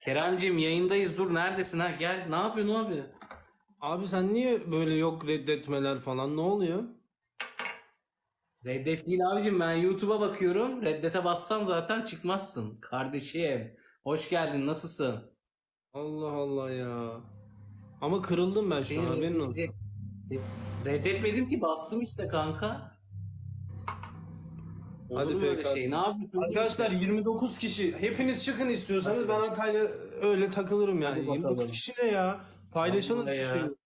Keremcim yayındayız dur neredesin ha gel ne yapıyorsun abi? Abi sen niye böyle yok reddetmeler falan ne oluyor? Reddet değil abicim ben YouTube'a bakıyorum. Reddete bassan zaten çıkmazsın. Kardeşim hoş geldin nasılsın? Allah Allah ya. Ama kırıldım ben şu an Seni haberin olsun. reddedecek- Se- Reddetmedim ki bastım işte kanka. Olur Hadi mu öyle şey? Ne yapıyorsun? Arkadaşlar 29 kişi. Hepiniz çıkın istiyorsanız ben Hatay'la öyle takılırım yani. Hadi bakalım. 29 kişi ne ya? Paylaşalım Vallahi şu ya. şeyi.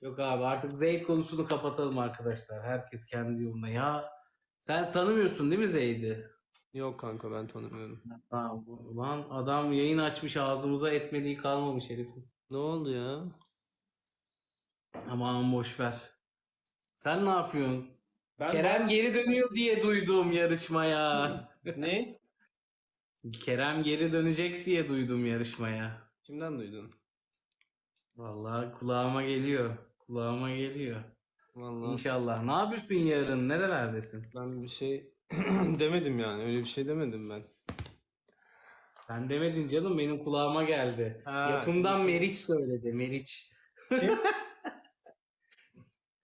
Yok abi artık Zeyd konusunu kapatalım arkadaşlar. Herkes kendi yoluna. Ya sen tanımıyorsun değil mi Zeyd'i? Yok kanka ben tanımıyorum. Tamam. Ulan adam yayın açmış ağzımıza etmediği kalmamış herifin. Ne oldu ya? Aman boş ver. Sen ne yapıyorsun? Ben Kerem geri dönüyor diye duydum yarışmaya. ne? Kerem geri dönecek diye duydum yarışmaya. Kimden duydun? Vallahi kulağıma geliyor. Kulağıma geliyor. Vallahi İnşallah. Ne yapıyorsun yarın? Nerelerdesin? ben bir şey demedim yani. Öyle bir şey demedim ben. Ben demedin canım benim kulağıma geldi. Ha, Yapımdan senin- Meriç söyledi. Meriç. Kim?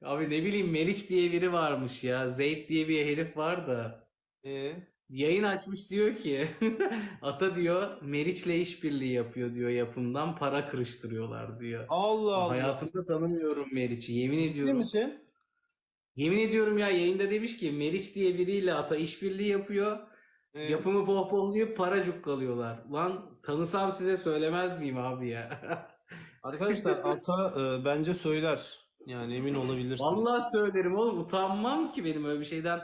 Abi ne bileyim Meriç diye biri varmış ya. Zeyd diye bir herif var da. Ee? Yayın açmış diyor ki Ata diyor Meriç'le işbirliği yapıyor diyor yapımdan para kırıştırıyorlar diyor. Allah Allah. Hayatımda tanımıyorum Meriç'i yemin Ciddi ediyorum. misin? Yemin ediyorum ya yayında demiş ki Meriç diye biriyle Ata işbirliği yapıyor. Ee? Yapımı pohpohlayıp para cukkalıyorlar. Lan tanısam size söylemez miyim abi ya? Arkadaşlar Ata e, bence söyler. Yani emin olabilirsin. Vallahi söylerim oğlum utanmam ki benim öyle bir şeyden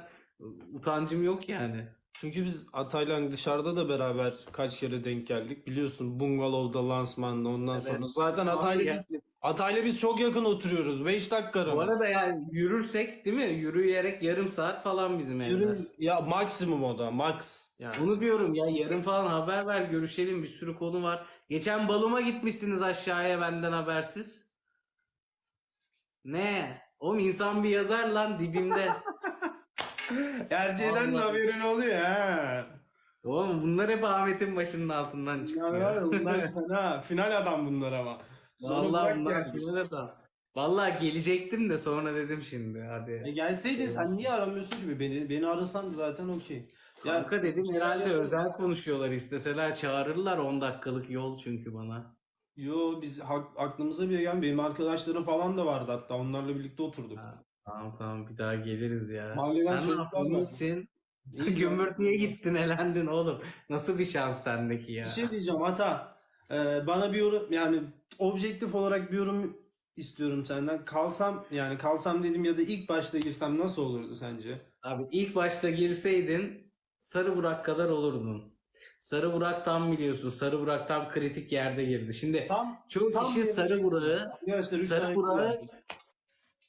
utancım yok yani. Çünkü biz Atay'la hani dışarıda da beraber kaç kere denk geldik. Biliyorsun bungalovda lansmanda ondan Evet. sonra. Zaten Abi Atay'la ya- biz, Atay'la biz çok yakın oturuyoruz. 5 dakika Bu aramız. arada yani yürürsek değil mi? Yürüyerek yarım saat falan bizim evler. Ürün- ya maksimum o da max. Yani. Bunu diyorum ya yarın falan haber ver görüşelim bir sürü konu var. Geçen baluma gitmişsiniz aşağıya benden habersiz. Ne? Oğlum insan bir yazar lan dibimde. Her şeyden de Vallahi. haberin oluyor ha. Oğlum bunlar hep Ahmet'in başının altından çıkıyor. ya, bunlar fena. Final adam bunlar ama. Sonra Vallahi bırak bunlar geldi. final adam. Vallahi gelecektim de sonra dedim şimdi E hadi. gelseydin sen niye aramıyorsun ki beni? Beni arasan zaten okey. Ya Kanka dedim herhalde özel konuşuyorlar isteseler çağırırlar 10 dakikalık yol çünkü bana. Yo biz hak- aklımıza bile gel. Benim arkadaşlarım falan da vardı hatta onlarla birlikte oturduk. Ha. Tamam tamam bir daha geliriz ya. Mahalleden Sen ne çocuklar yapıyorsun? var. İyi Gümürtüye gittin elendin oğlum. Nasıl bir şans sendeki ya? Bir şey diyeceğim Ata. Ee, bana bir yorum yani objektif olarak bir yorum istiyorum senden. Kalsam yani kalsam dedim ya da ilk başta girsem nasıl olurdu sence? Abi ilk başta girseydin Sarı Burak kadar olurdun. Sarı Burak tam biliyorsun. Sarı Burak tam kritik yerde girdi. Şimdi Tam çoğu tam kişi Sarı Burak'ı Sarı Burak'ı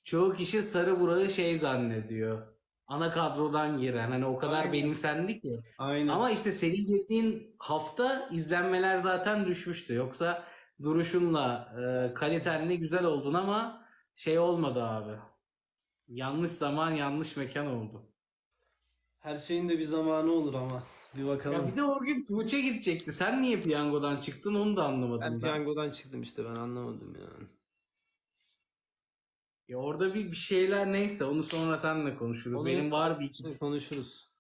çoğu kişi Sarı Burak'ı şey zannediyor. Ana kadrodan giren hani o kadar Aynen. benimsendi ki. Aynen. Ama işte senin girdiğin hafta izlenmeler zaten düşmüştü. Yoksa duruşunla, e, kalitenle güzel oldun ama şey olmadı abi. Yanlış zaman, yanlış mekan oldu. Her şeyin de bir zamanı olur ama. Bir Ya bakalım. bir de o gün Tuğçe gidecekti. Sen niye piyangodan çıktın onu da anlamadım Ben ben. piyangodan çıktım işte ben anlamadım yani. Ya orada bir, bir şeyler neyse onu sonra seninle konuşuruz. Onu- Benim var bir iki, konuşuruz.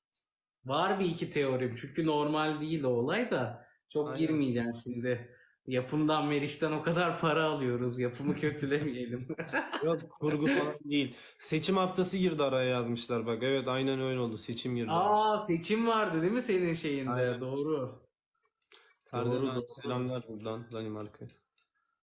var bir iki teorim. Çünkü normal değil o olay da çok Aynen. girmeyeceğim şimdi. Yapımdan Meriç'ten o kadar para alıyoruz. Yapımı kötülemeyelim. Yok kurgu falan değil. Seçim haftası girdi araya yazmışlar bak. Evet aynen öyle oldu. Seçim girdi. Aa seçim vardı değil mi senin şeyinde? Aynen. Doğru. Doğru. selamlar buradan Danimarka.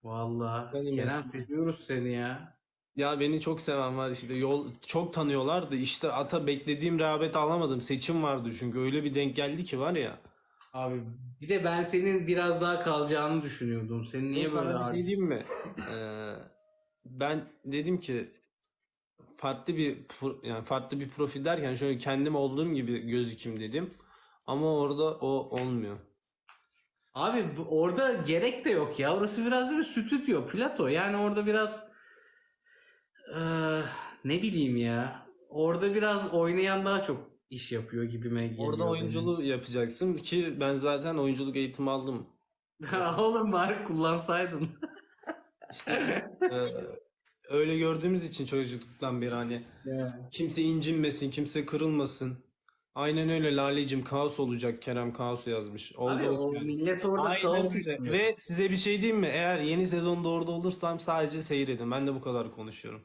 Vallahi Benim Kerem seviyoruz seni ya. Ya beni çok seven var işte yol çok tanıyorlardı işte ata beklediğim rağbet alamadım seçim vardı çünkü öyle bir denk geldi ki var ya. Abi bir de ben senin biraz daha kalacağını düşünüyordum. Senin niye Sana böyle bir şey diyeyim mi? Ee, ben dedim ki farklı bir pro- yani farklı bir profil derken şöyle kendim olduğum gibi gözükeyim dedim. Ama orada o olmuyor. Abi bu- orada gerek de yok ya. Orası biraz da bir stüdyo, plato. Yani orada biraz eee, ne bileyim ya. Orada biraz oynayan daha çok iş yapıyor gibime geliyor. Orada oyunculuğu yapacaksın ki ben zaten oyunculuk eğitimi aldım. Oğlum bari kullansaydın. Ee, öyle gördüğümüz için çocukluktan beri hani kimse incinmesin, kimse kırılmasın. Aynen öyle Lale'cim kaos olacak. Kerem kaos yazmış. Oldu Abi, o millet orada Aynen kaos istiyor. Ve size bir şey diyeyim mi? Eğer yeni sezonda orada olursam sadece seyredin. Ben de bu kadar konuşuyorum.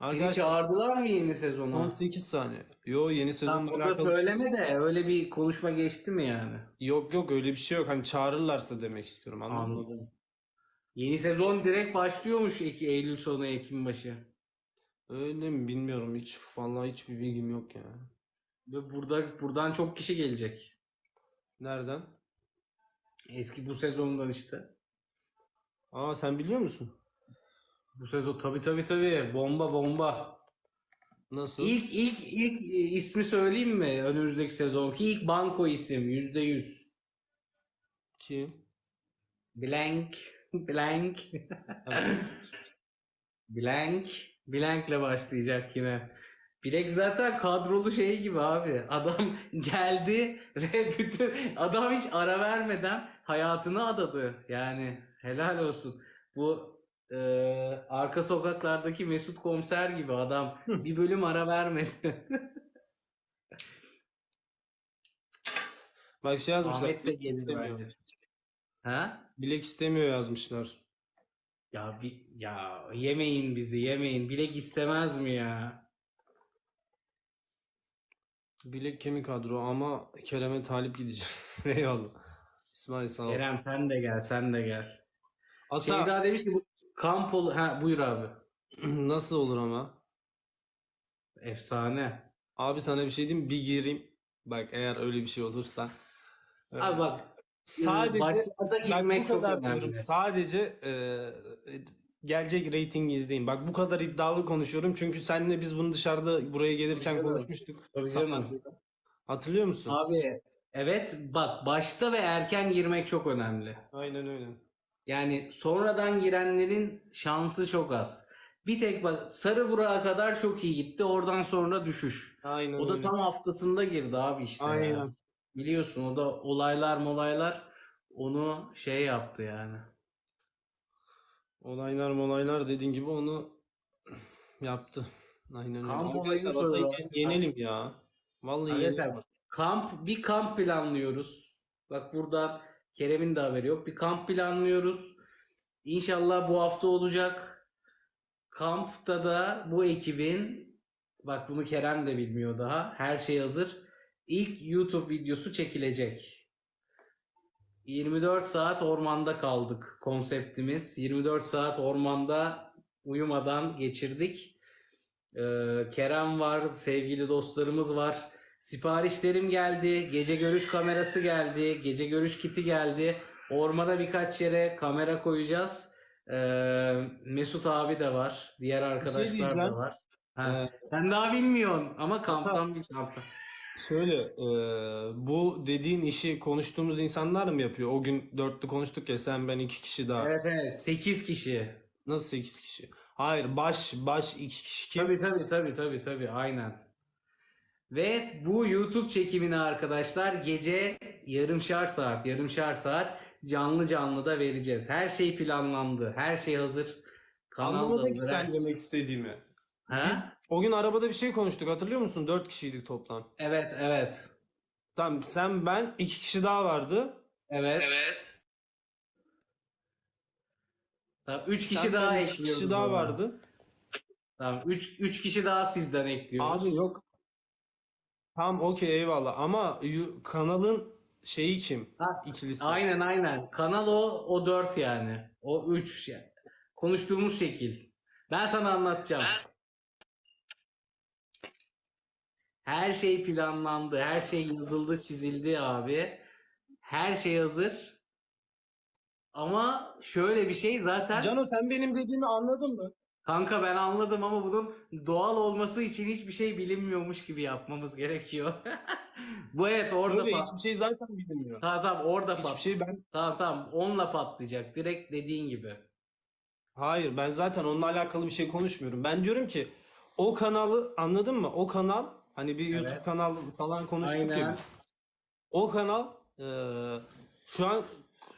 Seni Arkadaşlar çağırdılar mı yeni sezona? 18 saniye. Yo yeni Tam sezonla burada alakalı söyleme de öyle bir konuşma geçti mi yani? yok yok öyle bir şey yok. Hani çağırırlarsa demek istiyorum anladın mı? Anladım. Yeni sezon direkt başlıyormuş Ek- Eylül sonu Ekim başı. Öyle mi bilmiyorum hiç. Vallahi hiçbir bilgim yok ya. Ve burada buradan çok kişi gelecek. Nereden? Eski bu sezondan işte. Aa sen biliyor musun? Bu sezon tabii tabii tabii bomba bomba. Nasıl? İlk ilk ilk e, ismi söyleyeyim mi? Önümüzdeki sezonki ilk banko isim yüzde yüz. Kim? Blank. Blank. Blank. Blank'le başlayacak yine. Bilek zaten kadrolu şey gibi abi. Adam geldi ve bütün adam hiç ara vermeden hayatını adadı. Yani helal olsun. Bu e, arka sokaklardaki Mesut Komiser gibi adam bir bölüm ara vermedi. Bak şey yazmışlar. Ahmet de Bilek istemiyor. Ha? Bilek istemiyor yazmışlar. Ya bir, ya yemeyin bizi yemeyin. Bilek istemez mi ya? Bilek kemik kadro ama Kerem'e talip gideceğim. Eyvallah. İsmail sağ ol. Kerem sen de gel sen de gel. Ata Şey daha demiş ki bu kamp ol ha buyur abi. nasıl olur ama? Efsane. Abi sana bir şey diyeyim mi? bir gireyim. Bak eğer öyle bir şey olursa. Abi bak sadece başlarda girmek çok önemli. diyorum. Sadece e, gelecek reyting izleyin. Bak bu kadar iddialı konuşuyorum çünkü seninle biz bunu dışarıda buraya gelirken Tabii konuşmuştuk. Tabii Sana-. Hatırlıyor musun? Abi evet bak başta ve erken girmek çok önemli. Aynen öyle. Yani sonradan girenlerin şansı çok az. Bir tek bak Sarı Burak'a kadar çok iyi gitti. Oradan sonra düşüş. Aynen O da öyle. tam haftasında girdi abi işte. Aynen. Biliyorsun o da olaylar molaylar onu şey yaptı yani. Olaylar molaylar dediğin gibi onu yaptı. Aynen öyle. Kamp olayını söyle. yenelim ya. Vallahi Arkadaşlar yenelim. kamp bir kamp planlıyoruz. Bak buradan Kerem'in de haberi yok. Bir kamp planlıyoruz. İnşallah bu hafta olacak. Kampta da bu ekibin bak bunu Kerem de bilmiyor daha. Her şey hazır. İlk YouTube videosu çekilecek. 24 saat ormanda kaldık konseptimiz. 24 saat ormanda uyumadan geçirdik. Ee, Kerem var, sevgili dostlarımız var. Siparişlerim geldi, gece görüş kamerası geldi, gece görüş kiti geldi. Ormana birkaç yere kamera koyacağız. Ee, Mesut abi de var, diğer arkadaşlar da diyeceğim. var. Ha, Ee, sen daha bilmiyorsun ama kamptan bir kamptan. Şöyle, e, bu dediğin işi konuştuğumuz insanlar mı yapıyor? O gün dörtlü konuştuk ya sen ben iki kişi daha. Evet evet 8 kişi. Nasıl sekiz kişi? Hayır baş baş iki kişi? Tabii tabii tabii tabii tabii aynen. Ve bu YouTube çekimini arkadaşlar gece yarımşar saat yarımşar saat canlı canlı da vereceğiz. Her şey planlandı. Her şey hazır. Kanal da Anlamadım ki hazır. sen şey- demek istediğimi. Ha? Biz o gün arabada bir şey konuştuk hatırlıyor musun? Dört kişiydik toplam. Evet evet. Tamam sen ben iki kişi daha vardı. Evet. Evet. Tamam 3 kişi Sen, daha ben, iki ekliyoruz. kişi daha vardı. Tamam 3 3 kişi daha sizden ekliyoruz. Abi yok. Tamam okey eyvallah ama yu- kanalın şeyi kim? Ha, İkilisi. Aynen aynen. Kanal o o 4 yani. O 3 konuştuğumuz şekil. Ben sana anlatacağım. Her şey planlandı. Her şey yazıldı, çizildi abi. Her şey hazır. Ama şöyle bir şey zaten Cano sen benim dediğimi anladın mı? Kanka ben anladım ama bunun doğal olması için hiçbir şey bilinmiyormuş gibi yapmamız gerekiyor. Bu evet orada pat- hiçbir şey zaten bilinmiyor. Tamam tamam orada Hiçbir pat. şey ben Tamam tamam onunla patlayacak. Direkt dediğin gibi. Hayır ben zaten onunla alakalı bir şey konuşmuyorum. Ben diyorum ki o kanalı anladın mı? O kanal Hani bir YouTube Evet. kanal falan konuştuk ya Aynen. biz. O kanal eee, şu an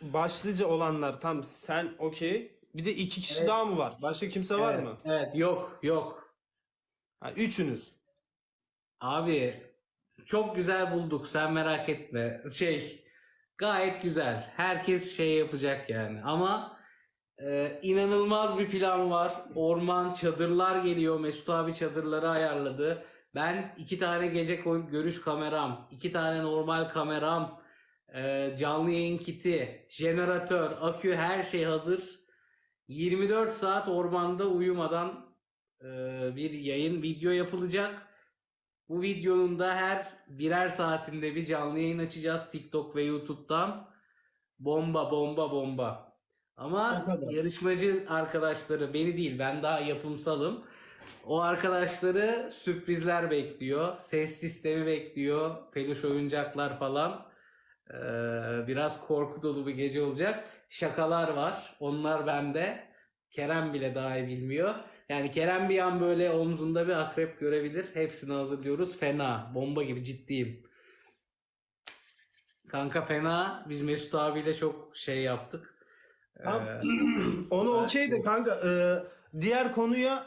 başlıca olanlar tam sen okey. Bir de iki kişi Evet. daha mı var? Başka kimse var Evet, mı? Evet yok yok. Ha, üçünüz. Abi çok güzel bulduk sen merak etme. Şey gayet güzel. Herkes şey yapacak yani. Ama e, inanılmaz bir plan var. Orman çadırlar geliyor. Mesut abi çadırları ayarladı. Ben iki tane gece koy- görüş kameram, iki tane normal kameram, e, canlı yayın kiti, jeneratör, akü her şey hazır. 24 saat ormanda uyumadan e, bir yayın video yapılacak. Bu videonun da her birer saatinde bir canlı yayın açacağız TikTok ve YouTube'dan. Bomba bomba bomba. Ama yarışmacı arkadaşları beni değil ben daha yapımsalım. O arkadaşları sürprizler bekliyor. Ses sistemi bekliyor. Peluş oyuncaklar falan. Ee, biraz korku dolu bir gece olacak. Şakalar var. Onlar bende. Kerem bile daha iyi bilmiyor. Yani Kerem bir an böyle omzunda bir akrep görebilir. Hepsini hazırlıyoruz. Fena. Bomba gibi ciddiyim. Kanka fena. Biz Mesut abiyle çok şey yaptık. Tamam. Ee, Onu okey de kanka eee, diğer konuya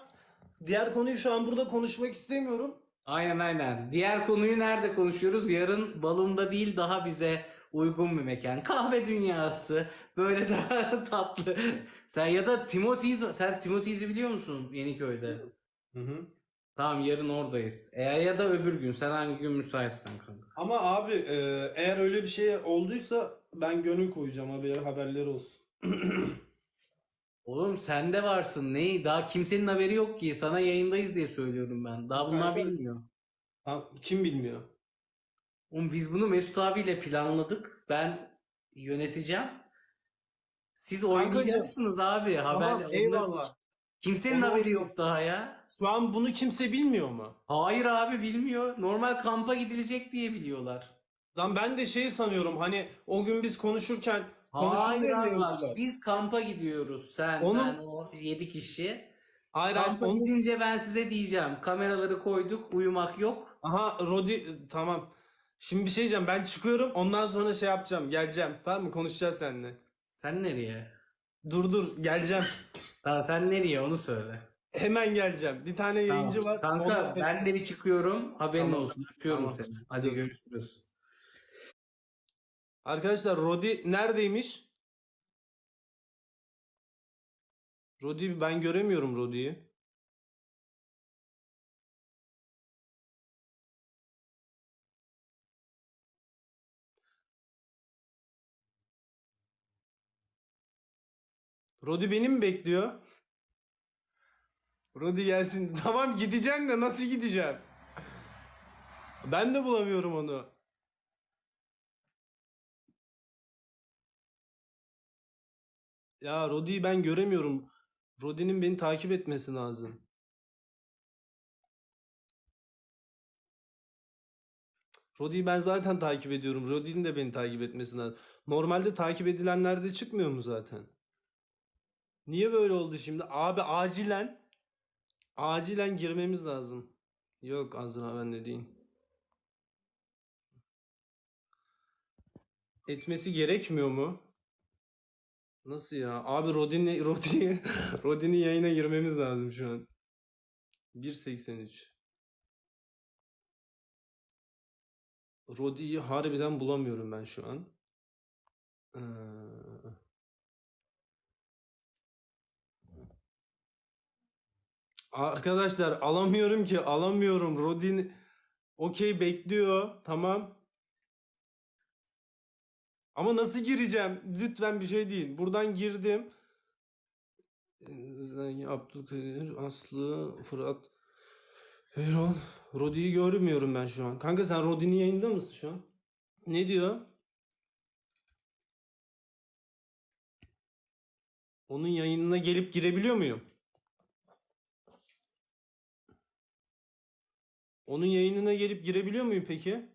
diğer konuyu şu an burada konuşmak istemiyorum. Aynen aynen. Diğer konuyu nerede konuşuyoruz? Yarın balonda değil daha bize uygun bir mekan. Kahve dünyası. Böyle daha tatlı. Sen ya da Timothy's, sen Timothy's'i biliyor musun Yeniköy'de? Hı hı. Tamam yarın oradayız. Eğer ya da öbür gün. Sen hangi gün müsaitsen kanka. Ama abi eee, eğer öyle bir şey olduysa ben gönül koyacağım haber haberleri olsun. Oğlum sen de varsın. Neyi? Daha kimsenin haberi yok ki. Sana yayındayız diye söylüyorum ben. Daha bunlar Kanka- bilmiyor. Ha, kim bilmiyor? Oğlum biz bunu Mesut abiyle planladık. Ben yöneteceğim. Siz oynayacaksınız abi. Haber Tamam, eyvallah. Kimsenin Onu- haberi yok daha ya. Şu an bunu kimse bilmiyor mu? Hayır abi bilmiyor. Normal kampa gidilecek diye biliyorlar. Lan ben de şey sanıyorum hani o gün biz konuşurken Hayır abi bak, biz kampa gidiyoruz. Sen, Onun- ben, o 7 kişi. Hayır, Kampa onu- gidince ben size diyeceğim. Kameraları koyduk. Uyumak yok. Aha Rodi tamam. Şimdi bir şey diyeceğim ben çıkıyorum ondan sonra şey yapacağım geleceğim tamam mı konuşacağız seninle. Sen nereye? Dur dur geleceğim. Tamam sen nereye onu söyle. Hemen geleceğim. Bir tane yayıncı var. Kanka onunla- ben de bir çıkıyorum. Haberin Tamam. olsun. Öpüyorum Tamam. seni. Hadi görüşürüz. Arkadaşlar Rodi neredeymiş? Rodi ben göremiyorum Rodi'yi. Rodi beni mi bekliyor? Rodi gelsin. Tamam gideceksin de nasıl gideceğim? Ben de bulamıyorum onu. Ya Rodi'yi ben göremiyorum. Rodi'nin beni takip etmesi lazım. Rodi'yi ben zaten takip ediyorum. Rodi'nin de beni takip etmesi lazım. Normalde takip edilenlerde çıkmıyor mu zaten? Niye böyle oldu şimdi? Abi acilen acilen girmemiz lazım. Yok Azra ben de değil. Etmesi gerekmiyor mu? Nasıl ya? Abi Rodin'i Rodin'i Rodin'in yayına girmemiz lazım şu an. 1.83 Rodi'yi harbiden bulamıyorum ben şu an. Ee, Arkadaşlar alamıyorum ki alamıyorum. Rodin okey bekliyor. Tamam. Ama nasıl gireceğim? Lütfen bir şey deyin. Buradan girdim. Abdülkadir, Aslı, Fırat, Erol. Rodi'yi görmüyorum ben şu an. Kanka sen Rodi'nin yayında mısın şu an? Ne diyor? Onun yayınına gelip girebiliyor muyum? Onun yayınına gelip girebiliyor muyum peki?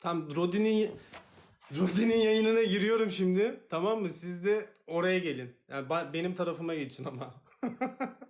Tam Rodin'in Rodin'in yayınına giriyorum şimdi. Tamam mı? Siz de oraya gelin. Yani benim tarafıma geçin ama.